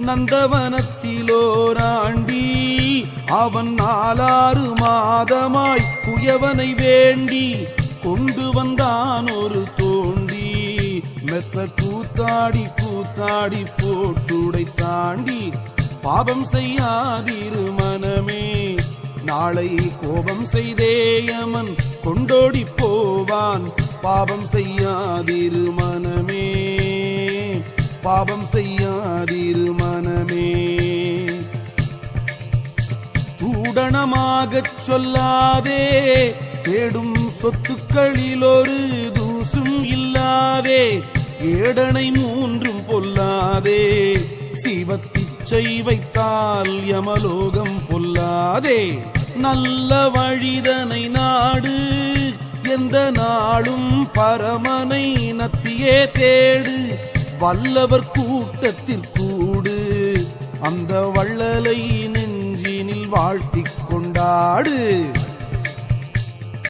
நந்தவனத்திலோராண்டி அவன் நாலாறு மாதமாய் குயவனை வேண்டி கொண்டு வந்தான் ஒரு தோண்டி. மெத்த கூத்தாடி கூத்தாடி போட்டுடை தாண்டி பாபம் செய்யாதிரு மனமே. நாளை கோபம் செய்தேயமன் கொண்டோடி போவான். பாபம் செய்யாதிரு மனமே. பாபம் செய்ய தூடணமாகச் சொல்லாதே தேடும் சொத்துக்களில் ஒரு தூசும் இல்லாதே ஏடனை மூன்றும் பொல்லாதே சிவத்திச்சை வைத்தால் யமலோகம் பொல்லாதே. நல்ல வழிதனை நாடு எந்த நாளும் பரமனை நத்தியே தேடு வல்லவர் கூட்டத்திற்கூடு அந்த வள்ளலை வாழ்த்திக் கொண்டாடு.